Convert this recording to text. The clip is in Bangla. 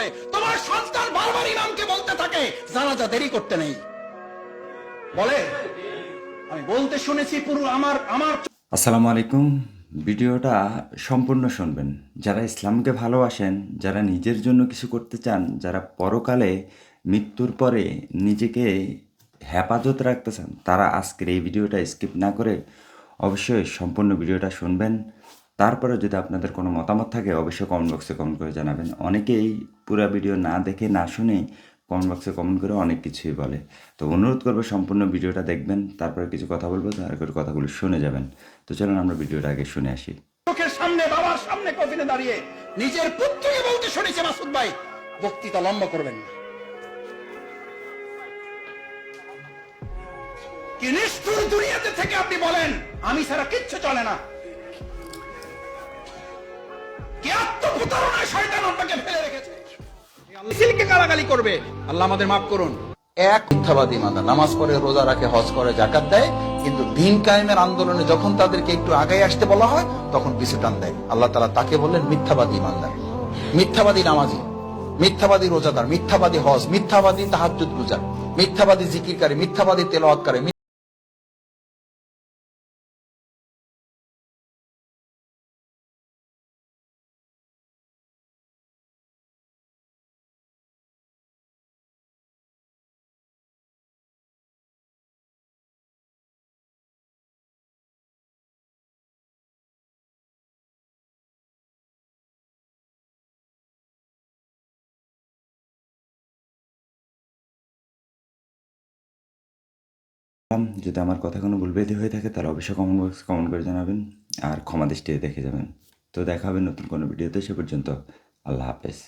করে তোমার সন্তান বারবার ইমামকে বলতে থাকে জানাজা দেরি করতে নেই। বলে? আমি বলতে শুনেছি, পুরো আমার আমার আসসালামু আলাইকুম। ভিডিওটা সম্পূর্ণ শুনবেন। যারা ইসলামকে ভালোবাসেন, যারা নিজের জন্য কিছু করতে চান, যারা পরকালে মৃত্যুর পরে নিজেকে হেফাজত রাখতে চান, তারা আজকের এই ভিডিওটা স্কিপ না করে অবশ্যই সম্পূর্ণ ভিডিওটা শুনবেন। তারপরে যদি আপনাদের কোনো মতামত থাকে, অবশ্যই কমেন্ট বক্সে কমেন্ট করে জানাবেন। অনেকেই পুরো ভিডিও না দেখে, না শুনে কমেন্ট বক্সে কমেন্ট করে অনেক কিছুই বলে। তো অনুরোধ করব সম্পূর্ণ ভিডিওটা দেখবেন, তারপরে কিছু কথা বলব, তারপরে কথাগুলো শুনে যাবেন। তো চলুন আমরা ভিডিওটা আগে শুনে আসি। সামনে, বাবার সামনে কফিনে দাঁড়িয়ে নিজের পুত্রকে বলতে শুনেছে মাসুদ ভাই। বক্তৃতা লম্বা করবেন না। কি নিষ্ঠুর দুনিয়াতে থেকে আপনি বলেন, আমি ছাড়া কিচ্ছু চলে না। কি আত্মপ্রতারণায় শয়তান আপনাকে ফেলে রেখেছে? মিছিলকে গালাগালি করবে। আল্লাহ আমাদের মাফ করুন। এক মিথ্যাবাদী মান্দা নামাজ পড়ে রোজা রাখে হজ করে জাকাত দেয় কিন্তু দিন কায়েমের আন্দোলনে যখন তাদেরকে একটু আগায় আসতে বলা হয় তখন পিছু টান দেয়। আল্লাহ তালা তাকে বললেন মিথ্যাবাদী ইমানদার মিথ্যাবাদী নামাজি মিথ্যাবাদী রোজাদার মিথ্যাবাদী হজ মিথ্যাবাদী তাহাজ্জুদ গুজার মিথ্যাবাদী জিকিরকারী মিথ্যাবাদী তেলাওয়াতকারী যদি আমার কথা কোনো ভুলভেদি হয়ে থাকে, তাহলে অবশ্যই কমেন্ট বক্সে কমেন্ট করে জানাবেন আর ক্ষমা দৃষ্টিতে দেখে যাবেন। তো দেখা হবে নতুন কোনো ভিডিওতে সে পর্যন্ত আল্লাহ হাফেজ।